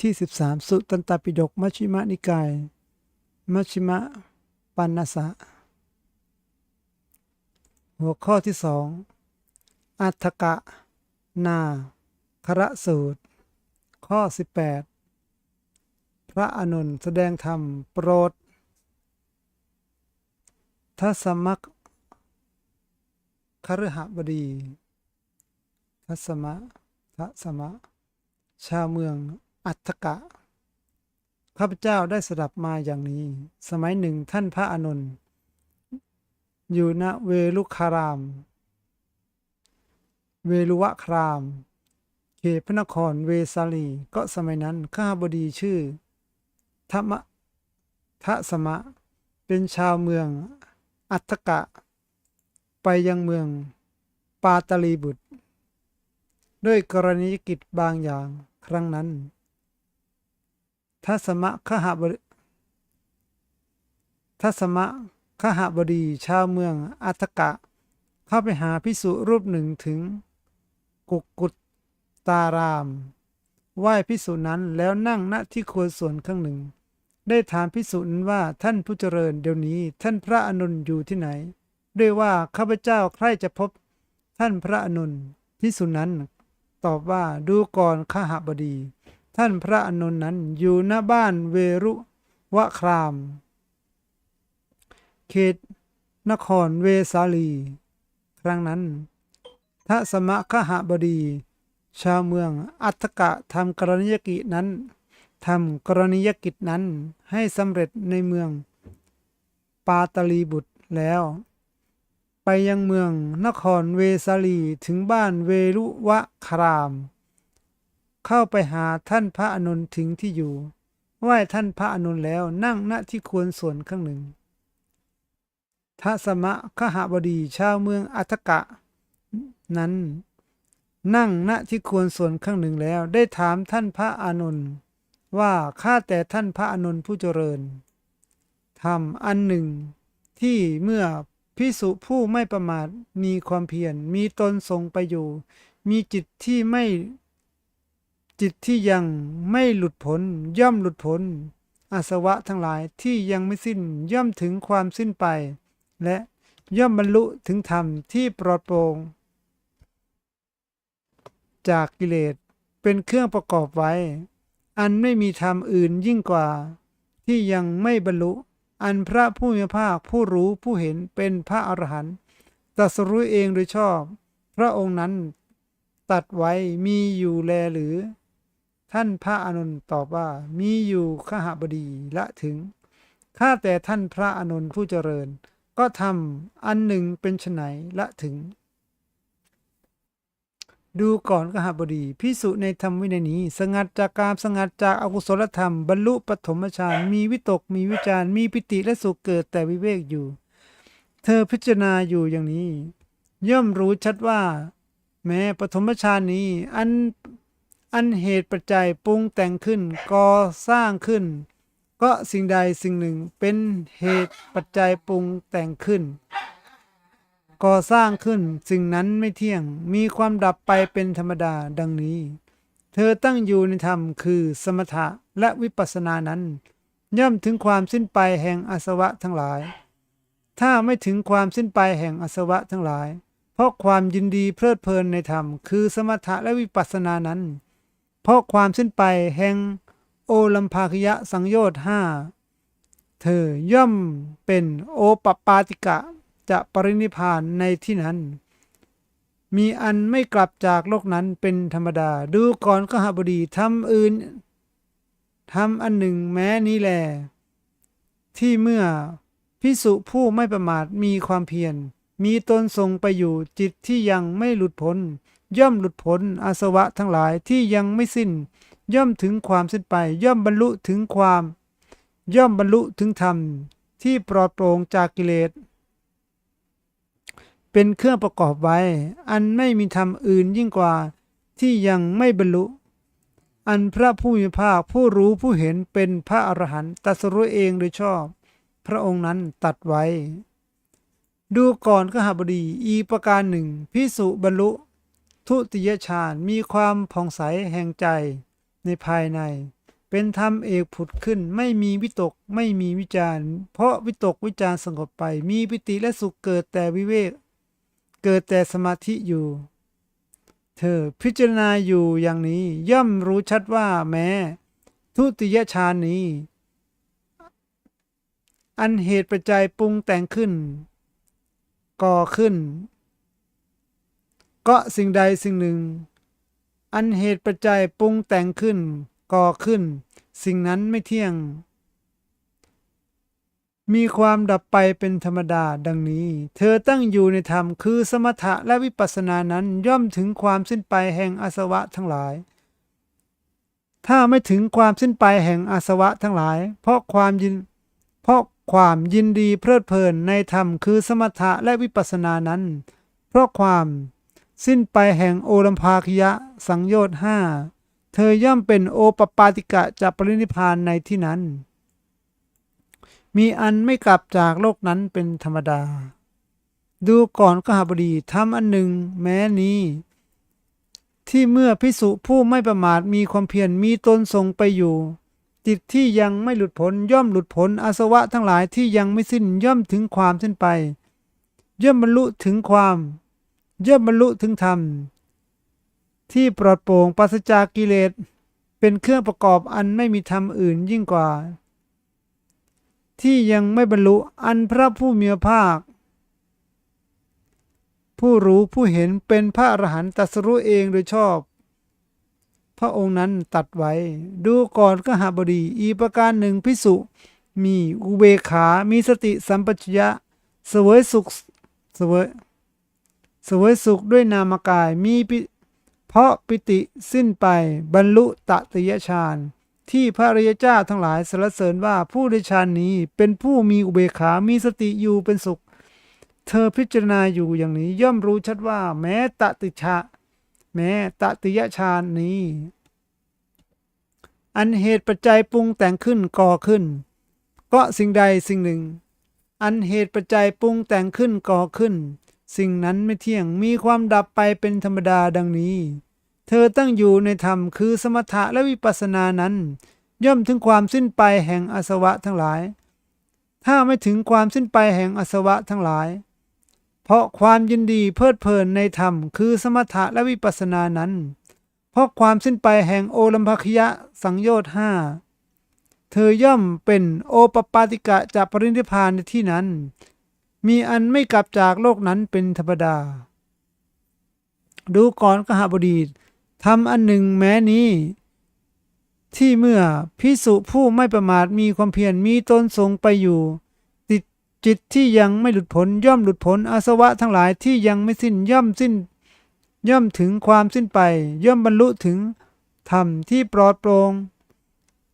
ที่ 13 สุตันตปิฎกมัชฌิมนิกาย มัชฌิมปัญนสะ หัวข้อที่สองอัฏฐกะ นาคระสูตร ข้อ 18 พระอานนแสดงธรรมโปรดทัสมักคฤหบดีทัสมะทัสมะ ชาวเมือง อัฏฐกะ ข้าพเจ้าได้สดับมาอย่างนี้ สมัยหนึ่งท่านพระอานนท์อยู่ณเวลุคาราม เวลุวะคราม เขตพระนครเวสาลี ก็สมัยนั้นข้าบดีชื่อธรรมะทะสมะ เป็นชาวเมือง อัฏฐกะ ไปยังเมืองปาตลีบุตร ด้วยกรณียกิจบางอย่างครั้งนั้น ทัสมะขหบดีทัสมะขหบดีชาวเมืองอัฏฐกะ เข้าไปหาพิสุรูปหนึ่งถึงกุกุตตาราม ไหว้พิสุนั้นแล้วนั่งณที่ควรส่วนข้างหนึ่ง ได้ถามพิสุนั้นว่าท่านผู้เจริญเดี๋ยวนี้ท่านพระอนุนอยู่ที่ไหน ด้วยว่าข้าพเจ้าใคร่จะพบท่านพระอนุนพิสุนั้นตอบว่าดูก่อนข้าหบดี ท่านพระอนุนนั้นอยู่ณบ้านเวรุวะคราม เขตนครเวสาลี ครั้งนั้นทสมะขหบดี ชาวเมืองอัฏฐกะทำกรณียกิจนั้นทำกรณียกิจนั้นให้สำเร็จในเมืองปาตลีบุตรแล้ว ไปยังเมืองนครเวสาลีถึงบ้านเวรุวะคราม เข้าไปหาท่านพระอนุนถึงที่อยู่ไหว้ท่านพระอนุนแล้วนั่งณที่ควรส่วนข้างหนึ่งทัสมะขหบดีชาวเมืองอัฏฐกะ นั้น นั่งณที่ควรส่วนข้างหนึ่งแล้วได้ถามท่านพระอานนว่าข้าแต่ท่านพระอานนผู้เจริญทำอันหนึ่ง ที่เมื่อพิสุผู้ไม่ประมาทมีความเพียรมีตนทรงไปอยู่ มีจิตที่ไม่ จิตที่ยังไม่หลุดพ้นย่อมหลุดพ้นอาสวะทั้งหลายที่ยังไม่สิ้นย่อมถึงความสิ้นไป และย่อมบรรลุถึงธรรมที่ปลอดโปร่งจากกิเลสเป็นเครื่องประกอบไว้ อันไม่มีธรรมอื่นยิ่งกว่า ที่ยังไม่บรรลุ อันพระผู้มีพระภาคผู้รู้ผู้เห็นเป็นพระอรหันต์ตรัสรู้เองโดยชอบ พระองค์นั้นตัดไว้มีอยู่แลหรือ ท่านพระอานนท์ตอบว่ามีอยู่ขหบดีละถึงข้าแต่ท่านพระอานนท์ผู้เจริญ ก็ทำอันหนึ่งเป็นไฉนละถึง ดูก่อนกหบดีพิสุในธรรมวินัยนี้ สงัดจากการสงัดจากอากุศลธรรม บรรลุปฐมฌานมีวิตกมีวิจารมีปิติและสุขเกิดแต่วิเวกอยู่ เธอพิจารณาอยู่อย่างนี้ ย่อมรู้ชัดว่า แม้ปฐมฌานนี้ อัน อันเหตุปัจจัยปรุงแต่งขึ้นก่อสร้างขึ้น ก็สิ่งใดสิ่งหนึ่งเป็นเหตุปัจจัยปรุงแต่งขึ้น ก่อสร้างขึ้นสิ่งนั้นไม่เที่ยงมีความดับไปเป็นธรรมดาดังนี้ เธอตั้งอยู่ในธรรมคือสมถะและวิปัสสนานั้น ย่อมถึงความสิ้นไปแห่งอาสวะทั้งหลาย ถ้าไม่ถึงความสิ้นไปแห่งอาสวะทั้งหลาย เพราะความยินดีเพลิดเพลินในธรรม คือสมถะและวิปัสสนานั้น เพราะความสิ้นไปแห่งโอลัมภาคยะสังโยชน์ห้าเธอย่อมเป็นโอปปาติกะจะปรินิพานในที่นั้น มีอันไม่กลับจากโลกนั้นเป็นธรรมดา ดูก่อนก็หบดีทำอื่นทำอันหนึ่งแม้นี้แล ที่เมื่อพิสุผู้ไม่ประมาทมีความเพียรมีตนทรงไปอยู่จิตที่ยังไม่หลุดพ้น ย่อมหลุดพ้นอาสวะทั้งหลายที่ยังไม่สิ้น ย่อมถึงความสิ้นไป ย่อมบรรลุถึงความ ย่อมบรรลุถึงธรรม ที่ปลอดโปร่งจากกิเลส เป็นเครื่องประกอบไว้ อันไม่มีธรรมอื่นยิ่งกว่าที่ยังไม่บรรลุ อันพระผู้มีภาคผู้รู้ผู้เห็นเป็นพระอรหันต์ตัสรู้เองโดยชอบ พระองค์นั้นตัดไว้ ดูก่อนขหบดีอีประการหนึ่งพิสุบรรลุ ทุติยฌานมีความผ่องใสแห่งใจในภายใน เป็นธรรมเอกผุดขึ้นไม่มีวิตกไม่มีวิจารเพราะวิตกวิจารสงบไป มีปิติและสุขเกิดแต่วิเวก เกิดแต่สมาธิอยู่ เธอพิจารณาอยู่อย่างนี้ย่อมรู้ชัดว่าแม้ ทุติยฌานนี้ อันเหตุปัจจัยปรุงแต่งขึ้น ก่อขึ้น ก็สิ่งใดสิ่งหนึ่ง อันเหตุปัจจัยปรุงแต่งขึ้นก่อขึ้น สิ่งนั้นไม่เที่ยง มีความดับไปเป็นธรรมดาดังนี้ เธอตั้งอยู่ในธรรมคือสมถะและวิปัสสนานั้นย่อมถึงความสิ้นไปแห่งอาสวะทั้งหลายถ้าไม่ถึงความสิ้นไปแห่งอาสวะทั้งหลาย เพราะความยิน เพราะความยินดีเพลิดเพลินในธรรมคือสมถะและวิปัสสนานั้น เพราะความ สิ้นไปแห่งโอรัมภาคยะสังโยชน์ห้าเธอย่อมเป็นโอปปาติกะจะปรินิพานในที่นั้น มีอันไม่กลับจากโลกนั้นเป็นธรรมดา ดูก่อนกหบดีทำอันหนึ่งแม้นี้ ที่เมื่อพิสุผู้ไม่ประมาทมีความเพียรมีตนทรงไปอยู่ จิตที่ยังไม่หลุดพ้นย่อมหลุดพ้นอาสวะทั้งหลายที่ยังไม่สิ้นย่อมถึงความสิ้นไป ย่อมบรรลุถึงความ ย่อมบรรลุถึงธรรม ที่ปลอดโปร่งปราศจากกิเลสเป็นเครื่องประกอบอันไม่มีธรรมอื่นยิ่งกว่า ที่ยังไม่บรรลุอันพระผู้มีพระภาค ผู้รู้ผู้เห็นเป็นพระอรหันตตรัสรู้เองโดยชอบ พระองค์นั้นตัดไว้ ดูก่อนก็หาบดีอีประการหนึ่งพิสุมีอุเบขา มีสติสัมปชัญญะ เสวยสุข เสวย สวยสุขด้วยนามกายมีเพราะปิติสิ้นไปบรรลุตติยฌานที่พระริยเจ้าทั้งหลายสรรเสริญว่าผู้ได้ฌานนี้เป็นผู้มีอุเบกขามีสติอยู่เป็นสุข เธอพิจารณาอยู่อย่างนี้ย่อมรู้ชัดว่า แม้ตติชะ แม้ตติยฌานนี้ อันเหตุปัจจัยปรุงแต่งขึ้นก่อขึ้น ก็สิ่งใดสิ่งหนึ่ง อันเหตุปัจจัยปรุงแต่งขึ้นก่อขึ้น สิ่งนั้นไม่เที่ยงมีความดับไปเป็นธรรมดาดังนี้ เธอตั้งอยู่ในธรรมคือสมถะและวิปัสสนานั้น ย่อมถึงความสิ้นไปแห่งอาสวะทั้งหลาย ถ้าไม่ถึงความสิ้นไปแห่งอาสวะทั้งหลาย เพราะความยินดีเพลิดเพลินในธรรมคือสมถะและวิปัสสนานั้น เพราะความสิ้นไปแห่งโอลัมภคยะสังโยชน์ห้าเธอย่อมเป็นโอปปาติกะจะปรินิพพานในที่นั้น มีอันไม่กลับจากโลกนั้นเป็นธรรมดา ดูก่อนกหบดีทำอันหนึ่งแม้นี้ ที่เมื่อพิสุผู้ไม่ประมาทมีความเพียรมีตนทรงไปอยู่ติดจิตที่ยังไม่หลุดพ้นย่อมหลุดพ้นอาสวะทั้งหลายที่ยังไม่สิ้นย่อมสิ้น ย่อมถึงความสิ้นไป ย่อมบรรลุถึงธรรมที่ปลอดโปร่ง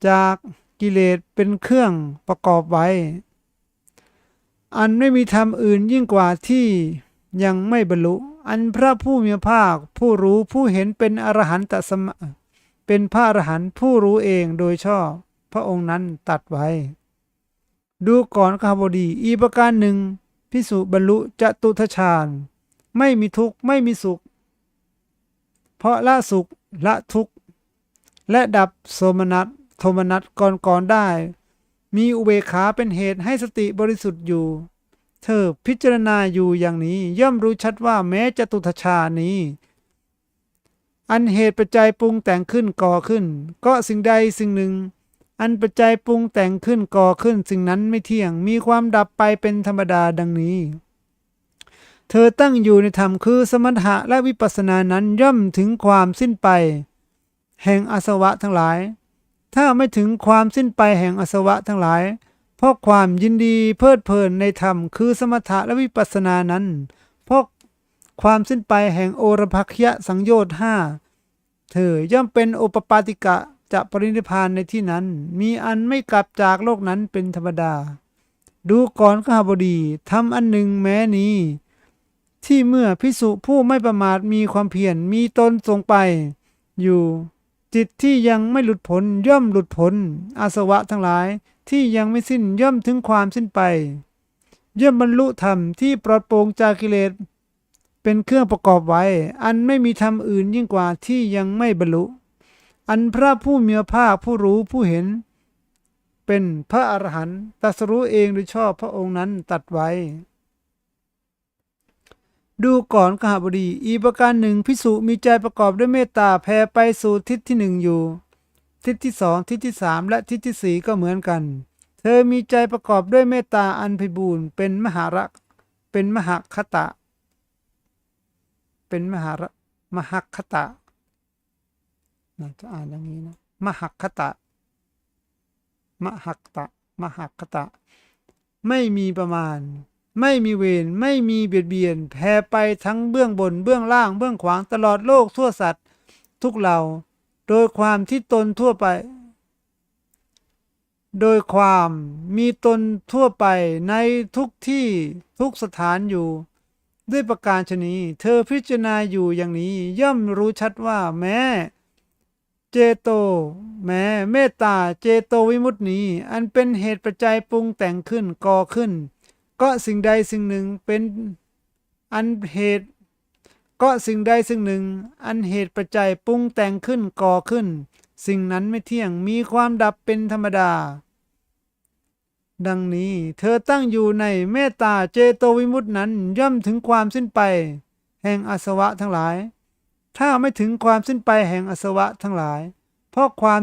จากกิเลสเป็นเครื่องประกอบไว้ อันไม่มีธรรมอื่นยิ่งกว่าที่ยังไม่บรรลุ อันพระผู้มีพระภาค ผู้รู้ผู้เห็นเป็นอรหันตสมะเป็นพระอรหันต์ผู้รู้เองโดยชอบ พระองค์นั้นตัดไว้ ดูก่อนข้าบดี อีประการหนึ่งพิสุบรรลุจตุทชาญไม่มีทุกข์ไม่มีสุข เพราะละสุขละทุกข์ และดับโสมนัสโทมนัสก่อนก่อนได้ มีอุเบกขาเป็นเหตุให้สติบริสุทธิ์อยู่ เธอพิจารณาอยู่อย่างนี้ย่อมรู้ชัดว่าแม้จตุทชานี้ อันเหตุปัจจัยปรุงแต่งขึ้นก่อขึ้น ก็สิ่งใดสิ่งหนึ่ง อันปัจจัยปรุงแต่งขึ้นก่อขึ้นสิ่งนั้นไม่เที่ยงมีความดับไปเป็นธรรมดาดังนี้เธอตั้งอยู่ในธรรมคือสมถะและวิปัสสนานั้นย่อมถึงความสิ้นไป แห่งอาสวะทั้งหลาย ถ้าไม่ถึงความสิ้นไปแห่งอสวะทั้งหลาย เพราะความยินดีเพลิดเพลินในธรรมคือสมถะและวิปัสสนานั้น เพราะความสิ้นไปแห่งโอรภัคยะสังโยชน์ห้าเธอย่อมเป็นโอปปาติกะจะปรินิพานในที่นั้น มีอันไม่กลับจากโลกนั้นเป็นธรรมดา ดูก่อนข้าบดีทำอันหนึ่งแม้นี้ ที่เมื่อพิสุผู้ไม่ประมาทมีความเพียรมีตนทรงไป อยู่ จิตที่ยังไม่หลุดพ้นย่อมหลุดพ้นอาสวะทั้งหลายที่ยังไม่สิ้นย่อมถึงความสิ้นไป ย่อมบรรลุธรรมที่ปลอดโปร่งจากกิเลสเป็นเครื่องประกอบไว้ อันไม่มีธรรมอื่นยิ่งกว่าที่ยังไม่บรรลุ อันพระผู้มีภาคผู้รู้ผู้เห็น เป็นพระอรหันต์ตรัสรู้เองโดยชอบพระองค์นั้นตัดไว้ ดูก่อนขหบดี อีประการหนึ่งพิสุมีใจประกอบด้วยเมตตาแผ่ไปสู่ทิศที่หนึ่งอยู่ ทิศที่สองทิศที่สามและทิศที่สี่ก็เหมือนกัน เธอมีใจประกอบด้วยเมตตาอันไพบูรณ์เป็นมหาระเป็นมหคตะ เป็นมหาระมหคตะนะจะอ่านอย่างนี้นะมหคตะมหคตะมหคตะ ไม่มีประมาณ ไม่มีเวรไม่มีเบียดเบียนแผ่ไปทั้งเบื้องบนเบื้องล่างเบื้องขวางตลอดโลกทั่วสัตว์ ทุกเหล่า โดยความที่ตนทั่วไป โดยความมีตนทั่วไปในทุกที่ทุกสถานอยู่ ด้วยประการชนีเธอพิจารณาอยู่อย่างนี้ย่อมรู้ชัดว่าแม้ เจโต แม้เมตตาเจโตวิมุตตินี้ อันเป็นเหตุปัจจัยปรุงแต่งขึ้นก่อขึ้น ก็สิ่งใดสิ่งหนึ่งเป็นอันเหตุก็สิ่งใดสิ่งหนึ่ง อันเหตุปัจจัยปรุงแต่งขึ้นก่อขึ้น สิ่งนั้นไม่เที่ยงมีความดับเป็นธรรมดา ดังนี้เธอตั้งอยู่ในเมตตาเจโตวิมุตตินั้นย่อมถึงความสิ้นไป แห่งอาสวะทั้งหลาย ถ้าไม่ถึงความสิ้นไปแห่งอาสวะทั้งหลาย เพราะความ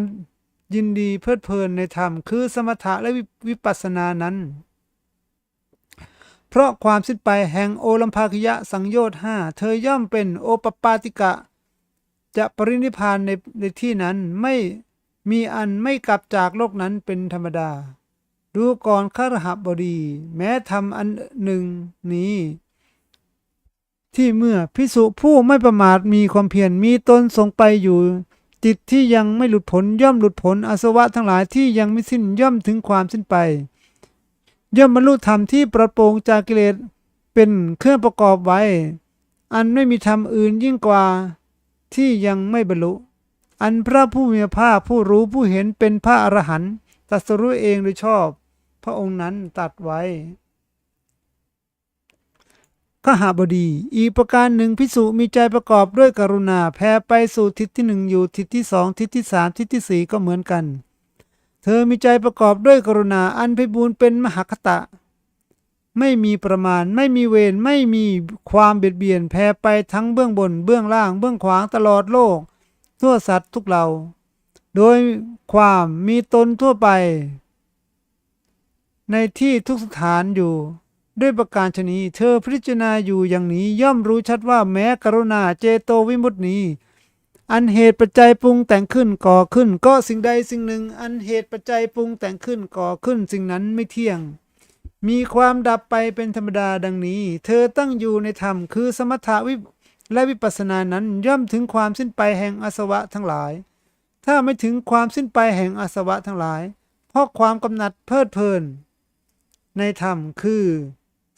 ยินดีเพลิดเพลินในธรรมคือสมถะและวิวิปัสสนานั้น เพราะความสิ้นไปแห่งโอลัมภาคยะสังโยชน์ห้าเธอย่อมเป็นโอปปาติกะ จะปรินิพานในในที่นั้นไม่มีอันไม่กลับจากโลกนั้นเป็นธรรมดา ดูก่อนขรหบดี แม้ทำอันหนึ่งนี้ ที่เมื่อพิสุผู้ไม่ประมาทมีความเพียรมีตนทรงไปอยู่ จิตที่ยังไม่หลุดพ้นย่อมหลุดพ้นอาสวะทั้งหลายที่ยังไม่สิ้นย่อมถึงความสิ้นไป ย่อมบรรลุธรรมที่ประโปรงจากกิเลสเป็นเครื่องประกอบไว้ อันไม่มีธรรมอื่นยิ่งกว่าที่ยังไม่บรรลุ อันพระผู้มีพระภาคผู้รู้ผู้เห็นเป็นพระอรหันต์ตรัสรู้เองโดยชอบ พระองค์นั้นตัดไว้ขหาบดี อีกประการหนึ่งพิสุมีใจประกอบด้วยกรุณาแผ่ไปสู่ทิศที่หนึ่งอยู่ทิศที่สองทิศที่สามทิศที่สี่ก็เหมือนกัน เธอมีใจประกอบด้วยกรุณาอันไพบูรณ์เป็นมหคตะ ไม่มีประมาณไม่มีเวรไม่มีความเบียดเบียนแผ่ไปทั้งเบื้องบนเบื้องล่าง เบื้องขวางตลอดโลก ทั่วสัตว์ทุกเหล่าโดยความมีตนทั่วไป ในที่ทุกสถานอยู่ ด้วยประการชนีเธอพิจารณาอยู่อย่างนี้ย่อมรู้ชัดว่าแม้กรุณาเจโตวิมุตตินี้ อันเหตุปัจจัยปรุงแต่งขึ้นก่อขึ้น ก็สิ่งใดสิ่งหนึ่ง อันเหตุปัจจัยปรุงแต่งขึ้นก่อขึ้นสิ่งนั้นไม่เที่ยง มีความดับไปเป็นธรรมดาดังนี้ เธอตั้งอยู่ในธรรมคือสมถะวิและวิปัสสนานั้นย่อมถึงความสิ้นไปแห่งอาสวะทั้งหลาย ถ้าไม่ถึงความสิ้นไปแห่งอาสวะทั้งหลาย เพราะความกำหนัดเพลิดเพลิน ในธรรมคือ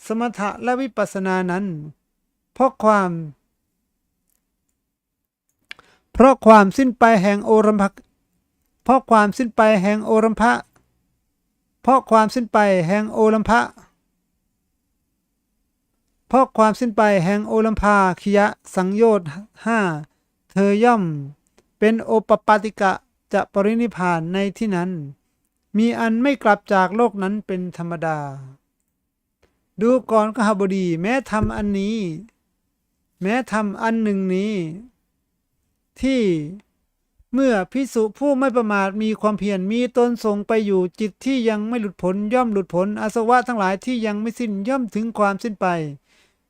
สมถะและวิปัสสนานั้น เพราะความ เพราะความสิ้นไปแห่งโอรัมภะเพราะความสิ้นไปแห่งโอรัมภะเพราะความสิ้นไปแห่งโอลัมภะเพราะความสิ้นไปแห่งโอลัมภาคิยะสังโยชน์ห้าเธอย่อม เป็นโอปปาติกะจะปรินิพพานในที่นั้น มีอันไม่กลับจากโลกนั้นเป็นธรรมดา ดูก่อนขหบดีแม้ทำอันนี้ แม้ทำอันหนึ่งนี้ ที่เมื่อพิสุผู้ไม่ประมาทมีความเพียรมีตนทรงไปอยู่จิตที่ยังไม่หลุดพ้นย่อมหลุดพ้นอาสวะทั้งหลายที่ยังไม่สิ้นย่อมถึงความสิ้นไป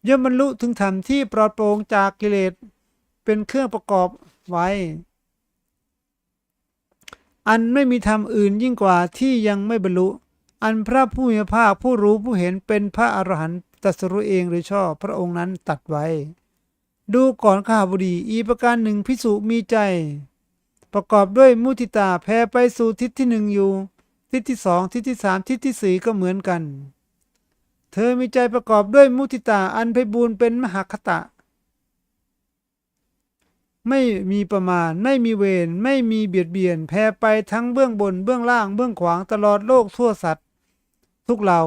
ย่อมบรรลุถึงธรรมที่ปลอดโปร่งจากกิเลสเป็นเครื่องประกอบไว้ อันไม่มีธรรมอื่นยิ่งกว่าที่ยังไม่บรรลุ อันพระผู้มีพระภาคผู้รู้ผู้เห็นเป็นพระอรหันตตรัสรู้เองโดยชอบพระองค์นั้นตัดไว้ ดูก่อนข้าบดีอีประการหนึ่งพิสุมีใจ ประกอบด้วยมุทิตาแผ่ไปสู่ทิศที่หนึ่งอยู่ ทิศที่สองทิศที่สามทิศที่สี่ก็เหมือนกัน เธอมีใจประกอบด้วยมุทิตาอันไพบูรณ์เป็นมหคตะ ไม่มีประมาณไม่มีเวรไม่มีเบียดเบียนแผ่ไปทั้งเบื้องบนเบื้องล่างเบื้องขวางตลอดโลกทั่วสัตว์ ทุกเหล่า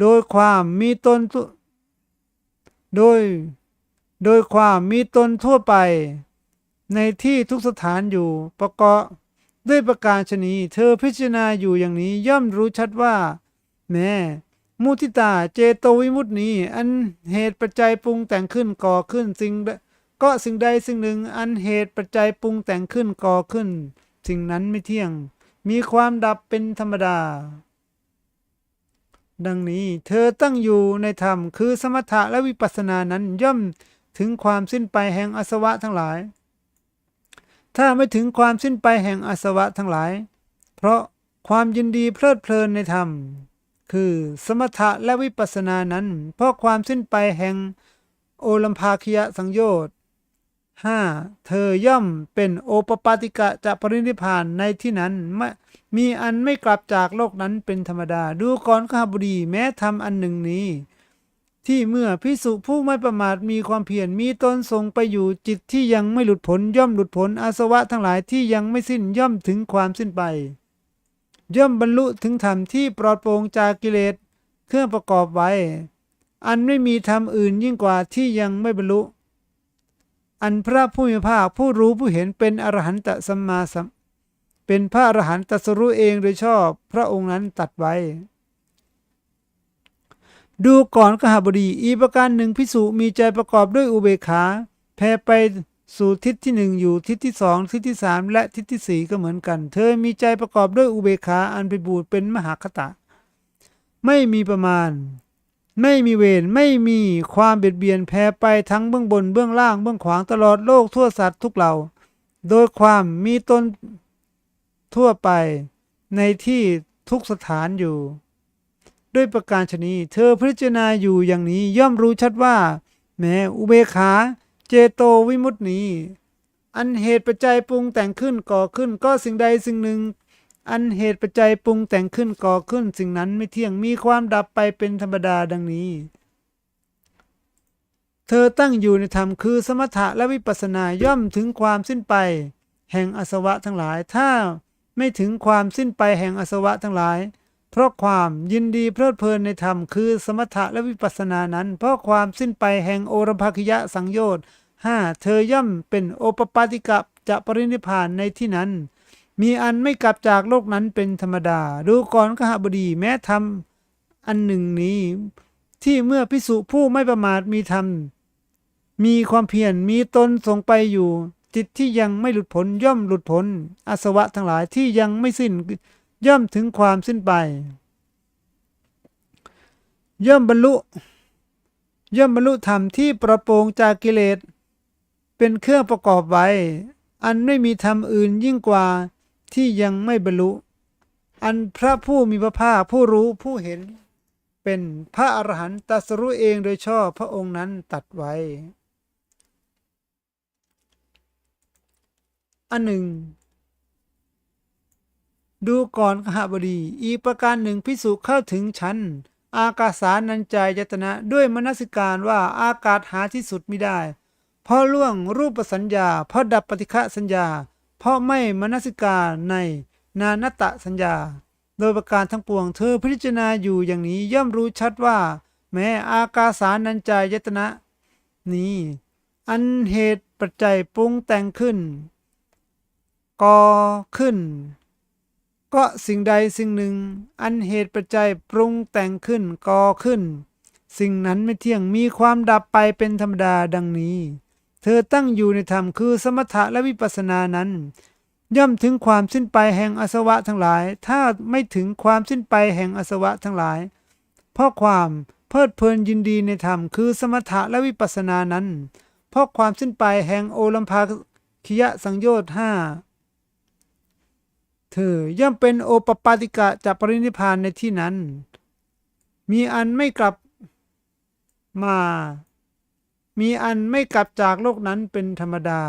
โดยความมีตนโดย โดยความมีตนทั่วไป ในที่ทุกสถานอยู่ประกอบด้วยประการชนีเธอพิจารณาอยู่อย่างนี้ย่อมรู้ชัดว่า แม้มุทิตาเจโตวิมุตตินี้ อันเหตุปัจจัยปรุงแต่งขึ้นก่อขึ้นสิ่งก็สิ่งใดสิ่งหนึ่ง อันเหตุปัจจัยปรุงแต่งขึ้นก่อขึ้น สิ่งนั้นไม่เที่ยง มีความดับเป็นธรรมดา ดังนี้เธอตั้งอยู่ในธรรมคือสมถะและวิปัสสนานั้นย่อม ถึงความสิ้นไปแห่งอาสวะทั้งหลาย ถ้าไม่ถึงความสิ้นไปแห่งอาสวะทั้งหลาย เพราะความยินดีเพลิดเพลินในธรรม คือสมถะและวิปัสสนานั้น เพราะความสิ้นไปแห่งโอลัมภาคิยะสังโยชน์ห้าเธอย่อมเป็นโอปปาติกะจะปรินิพานในที่นั้นไม่มีอันไม่กลับจากโลกนั้นเป็นธรรมดา ดูก่อนข้าบดีแม้ทำอันหนึ่งนี้ ที่เมื่อพิสุผู้ไม่ประมาทมีความเพียรมีตนทรงไปอยู่จิตที่ยังไม่หลุดพ้นย่อมหลุดพ้นอาสวะทั้งหลายที่ยังไม่สิ้นย่อมถึงความสิ้นไป ย่อมบรรลุถึงธรรมที่ปลอดโปร่งจากกิเลสเครื่องประกอบไว้ อันไม่มีธรรมอื่นยิ่งกว่าที่ยังไม่บรรลุ อันพระผู้มีพระภาคผู้รู้ผู้เห็นเป็นอรหันตสัมมาสัมเป็นพระอรหันตตรัสรู้เองโดยชอบพระองค์นั้นตัดไว้ ดูก่อนกหบดีอีประการหนึ่งพิสุมีใจประกอบด้วยอุเบกขาแผ่ไปสู่ทิศที่หนึ่งอยู่ทิศที่สองทิศที่สามและทิศที่สี่ก็เหมือนกัน เธอมีใจประกอบด้วยอุเบกขาอันไปบูรเป็นมหาคตะ ไม่มีประมาณ ไม่มีเวรไม่มีความเบียดเบียนแผ่ไปทั้งเบื้องบนเบื้องล่างเบื้องขวางตลอดโลกทั่วสัตว์ทุกเหล่า โดยความมีตนทั่วไปในที่ทุกสถานอยู่ ด้วยประการชนีเธอพิจารณาอยู่อย่างนี้ย่อมรู้ชัดว่า แม้อุเบขา เจโตวิมุตตินี้ อันเหตุปัจจัยปรุงแต่งขึ้นก่อขึ้นก็สิ่งใดสิ่งหนึ่ง อันเหตุปัจจัยปรุงแต่งขึ้นก่อขึ้นสิ่งนั้นไม่เที่ยงมีความดับไปเป็นธรรมดาดังนี้ เธอตั้งอยู่ในธรรมคือสมถะและวิปัสสนาย่อมถึงความสิ้นไป แห่งอสวะทั้งหลายถ้าไม่ถึงความสิ้นไปแห่งอสวะทั้งหลาย เพราะความยินดีเพลิดเพลินในธรรมคือสมถะและวิปัสสนานั้น เพราะความสิ้นไปแห่งโอรภคิยะสังโยชน์ห้าเธอย่อมเป็นโอปปาติกะจะปรินิพานในที่นั้น มีอันไม่กลับจากโลกนั้นเป็นธรรมดา ดูก่อนขหบดีแม้ธรรมอันหนึ่งนี้ ที่เมื่อพิสุผู้ไม่ประมาทมีธรรม มีความเพียรมีตนทรงไปอยู่ จิตที่ยังไม่หลุดพ้นย่อมหลุดพ้นอสวะทั้งหลายที่ยังไม่สิ้น ย่อมถึงความสิ้นไป ย่อมบรรลุ ย่อมบรรลุธรรมที่ปลอดโปรงจากกิเลส เป็นเครื่องประกอบไว้ อันไม่มีธรรมอื่นยิ่งกว่าที่ยังไม่บรรลุ อันพระผู้มีพระภาคผู้รู้ผู้เห็น เป็นพระอรหันตตรัสรู้เองโดยชอบพระองค์นั้นตัดไว้ อันหนึ่ง ดูก่อนขหบดี อีกประการหนึ่งพิสุเข้าถึงชั้นอากาสานัญจายตนะด้วยมนสิการว่าอากาศหาที่สุดไม่ได้ เพราะล่วงรูปสัญญา เพราะดับปฏิฆะสัญญา เพราะไม่มนสิการในนานตะสัญญา โดยประการทั้งปวงเธอพิจารณาอยู่อย่างนี้ย่อมรู้ชัดว่า แม้อากาสานัญจายตนะ นี้ อันเหตุปัจจัยปรุงแต่งขึ้นก่อขึ้น ก็สิ่งใดสิ่งหนึ่ง อันเหตุปัจจัยปรุงแต่งขึ้นก่อขึ้น สิ่งนั้นไม่เที่ยงมีความดับไปเป็นธรรมดาดังนี้ เธอตั้งอยู่ในธรรมคือสมถะและวิปัสสนานั้น ย่อมถึงความสิ้นไปแห่งอสวะทั้งหลาย ถ้าไม่ถึงความสิ้นไปแห่งอสวะทั้งหลาย เพราะความเพลิดเพลินยินดีในธรรมคือสมถะและวิปัสสนานั้น เพราะความสิ้นไปแห่งโอลัมภาคิยะสังโยชน์ห้า เธอย่อมเป็นโอปปาติกะจะปรินิพานในที่นั้น มีอันไม่กลับมา มีอันไม่กลับจากโลกนั้นเป็นธรรมดา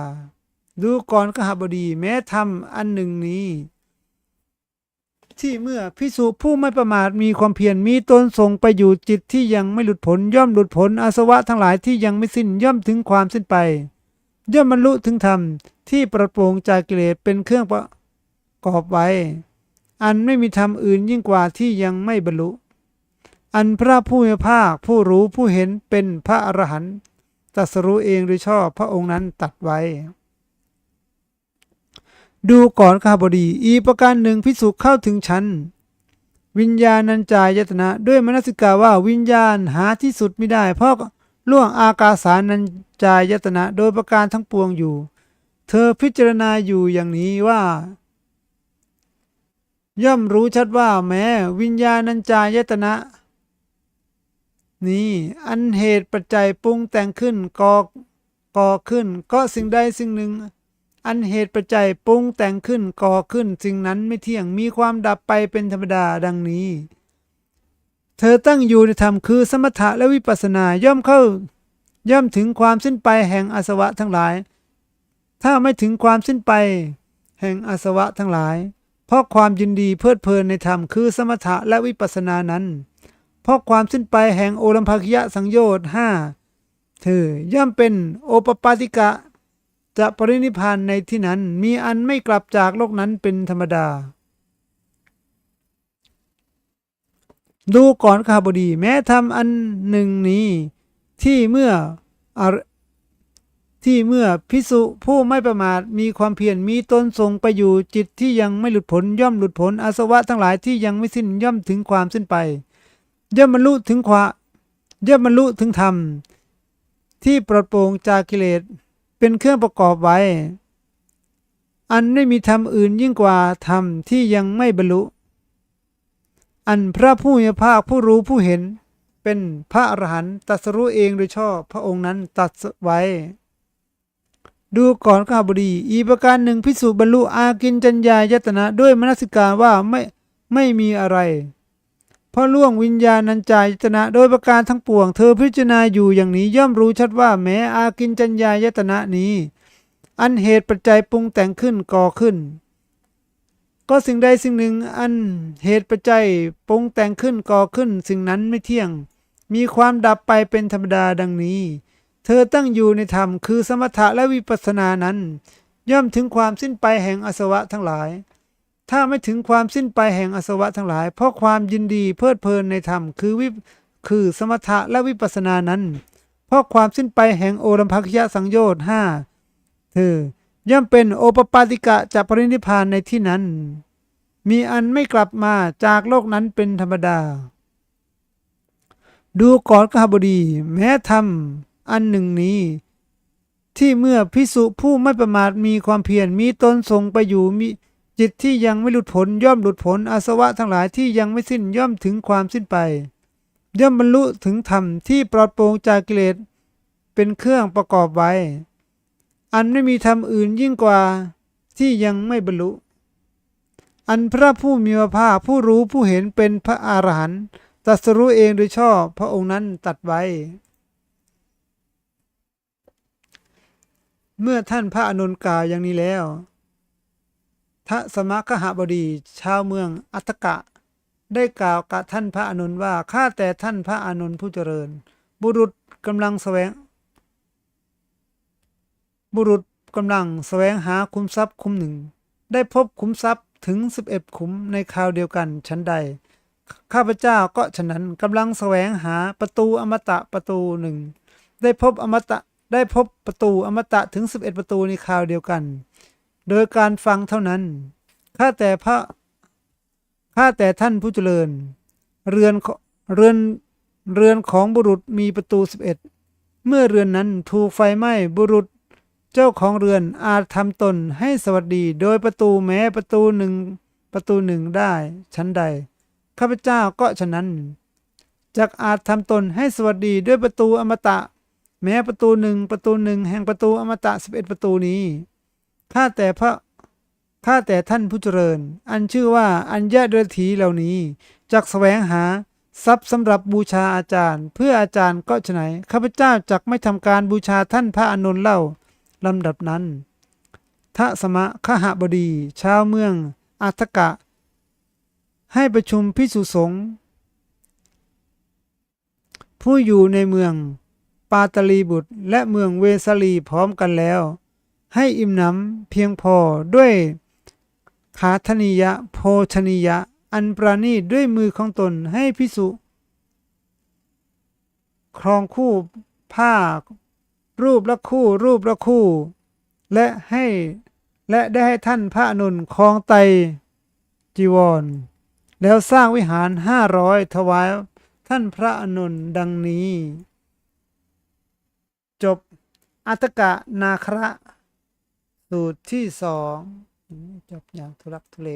ดูก่อนกหบดีแม้ธรรมอันหนึ่งนี้ ที่เมื่อพิสุผู้ไม่ประมาทมีความเพียรมีตนทรงไปอยู่จิตที่ยังไม่หลุดพ้นย่อมหลุดพ้นอาสวะทั้งหลายที่ยังไม่สิ้นย่อมถึงความสิ้นไป ย่อมบรรลุถึงธรรมที่ประโปรงจากกิเลสเป็นเครื่องประ กอบไว้ อันไม่มีธรรมอื่นยิ่งกว่าที่ยังไม่บรรลุ อันพระผู้มีพระภาคผู้รู้ผู้เห็นเป็นพระอรหันต์ตรัสรู้เองโดยชอบพระองค์นั้นตัดไว้ ดูก่อนข้าบดี อีประการหนึ่งพิสุเข้าถึงฉันวิญญาณัญจายตนะ ด้วยมนสิกาว่าวิญญาณหาที่สุดไม่ได้ เพราะล่วงอากาสานัญจายตนะ โดยประการทั้งปวงอยู่ เธอพิจารณาอยู่อย่างนี้ว่า ย่อมรู้ชัดว่าแม้วิญญาณัญจายตนะ นี้อันเหตุปัจจัยปรุงแต่งขึ้นก่อก่อขึ้น ก็สิ่งใดสิ่งหนึ่ง อันเหตุปัจจัยปรุงแต่งขึ้นก่อขึ้นสิ่งนั้นไม่เที่ยงมีความดับไปเป็นธรรมดาดังนี้ เธอตั้งอยู่ในธรรมคือสมถะและวิปัสสนาย่อมเข้า ย่อมถึงความสิ้นไปแห่งอาสวะทั้งหลาย ถ้าไม่ถึงความสิ้นไป แห่งอาสวะทั้งหลาย เพราะความยินดีเพลิดเพลินในธรรมคือสมถะและวิปัสสนานั้น เพราะความสิ้นไปแห่งโอลัมภคิยะสังโยชน์ห้าเธอย่อมเป็นโอปปาติกะ จะปรินิพานในที่นั้นมีอันไม่กลับจากโลกนั้นเป็นธรรมดา ดูก่อนข้าบดีแม้ทำอันหนึ่งนี้ ที่เมื่อ ที่เมื่อพิสุผู้ไม่ประมาทมีความเพียรมีตนทรงไปอยู่จิตที่ยังไม่หลุดพ้นย่อมหลุดพ้นอาสวะทั้งหลายที่ยังไม่สิ้นย่อมถึงความสิ้นไป ย่อมบรรลุถึงความย่อมบรรลุถึงธรรม ที่ปลดโปร่งจากกิเลสเป็นเครื่องประกอบไว้ อันไม่มีธรรมอื่นยิ่งกว่าธรรมที่ยังไม่บรรลุ อันพระผู้มีพระภาคผู้รู้ผู้เห็น เป็นพระอรหันต์ตัสรู้เองโดยชอบพระองค์นั้นตรัสไว้ ดูก่อนข้าบดี อีประการหนึ่งพิสูจบรรลุอากินจัญญายตนะด้วยมนสิการว่าไม่ไม่มีอะไร เพราะล่วงวิญญาณัญจายตนะโดยประการทั้งปวง เธอพิจารณาอยู่อย่างนี้ย่อมรู้ชัดว่าแม้อากินจัญญายตนะนี้ อันเหตุปัจจัยปรุงแต่งขึ้นก่อขึ้น ก็สิ่งใดสิ่งหนึ่งอันเหตุปัจจัยปรุงแต่งขึ้นก่อขึ้น สิ่งนั้นไม่เที่ยง มีความดับไปเป็นธรรมดาดังนี้ เธอตั้งอยู่ในธรรมคือสมถะและวิปัสสนานั้น ย่อมถึงความสิ้นไปแห่งอสวะทั้งหลาย ถ้าไม่ถึงความสิ้นไปแห่งอสวะทั้งหลาย เพราะความยินดีเพลิดเพลินในธรรมคือวิคือสมถะและวิปัสสนานั้น เพราะความสิ้นไปแห่งโอรัมภคยสังโยชน์ห้าเธอย่อมเป็นโอปปาติกะจะปรินิพานในที่นั้น มีอันไม่กลับมาจากโลกนั้นเป็นธรรมดา ดูก่อนกหบดี แม้ธรรม อันหนึ่งนี้ ที่เมื่อพิสุผู้ไม่ประมาทมีความเพียรมีตนทรงไปอยู่มีจิตที่ยังไม่หลุดพ้นย่อมหลุดพ้นอาสวะทั้งหลายที่ยังไม่สิ้นย่อมถึงความสิ้นไป ย่อมบรรลุถึงธรรมที่ปลอดโปร่งจากกิเลสเป็นเครื่องประกอบไว้ อันไม่มีธรรมอื่นยิ่งกว่าที่ยังไม่บรรลุ อันพระผู้มีพระภาคผู้รู้ผู้เห็นเป็นพระอรหันต์ตรัสรู้เองโดยชอบพระองค์นั้นตัดไว้ เมื่อท่านพระอนุนกล่าวอย่างนี้แล้วทะสมะคหบดี ชาวเมืองอัตกะ ได้กล่าวกับท่านพระอนุนว่าข้าแต่ท่านพระอนุนผู้เจริญ บุรุษกำลังแสวง บุรุษกำลังแสวงหาคุ้มทรัพย์คุ้มหนึ่ง ได้พบคุ้มทรัพย์ถึงสิบเอ็ดขุมในคราวเดียวกันชั้นใด ข้าพเจ้าก็ฉะนั้นกำลังแสวงหาประตูอมตะประตูหนึ่ง ได้พบอมตะ ได้พบประตูอมตะถึง 11 ประตูในคราวเดียวกัน โดยการฟังเท่านั้น ข้าแต่พระ ข้าแต่ท่านผู้เจริญ เรือน เรือน เรือนของบุรุษมีประตู 11 เมื่อเรือนนั้นถูกไฟไหม้บุรุษเจ้าของเรือนอาจทำตนให้สวัสดี โดยประตูแม้ประตูหนึ่งประตูหนึ่งได้ชั้นใด ข้าพเจ้าก็ฉะนั้นจักอาจทำตนให้สวัสดีด้วยประตูอมตะ แม้ประตูหนึ่งประตูหนึ่งแห่งประตูอมตะสิบเอ็ดประตูนี้ข้าแต่พระข้าแต่ท่านผู้เจริญ อันชื่อว่าอัญญาเดรถีเหล่านี้จักแสวงหาทรัพย์สำหรับบูชาอาจารย์ เพื่ออาจารย์ก็ฉะไหนข้าพเจ้าจักไม่ทำการบูชาท่านพระอนุ์เล่าลำดับนั้นทะสมะขหบดีชาวเมืองอัทกะ ให้ประชุมพิสุสงฆ์ผู้อยู่ในเมือง ปาตลีบุตรและเมืองเวสลีพร้อมกันแล้ว ให้อิ่มหนำเพียงพอด้วยขาธนิยะโพชนิยะ อันประณีด้วยมือของตนให้พิสุครองคู่ผ้า รูปละคู่รูปละคู่ และให้และได้ให้ท่านพระนุนครองไตจีวร แล้วสร้างวิหารห้าร้อยถวายท่านพระอนุนดังนี้ จบอัตกะนาคระสูตรที่สองจบอย่างทุลักทุเล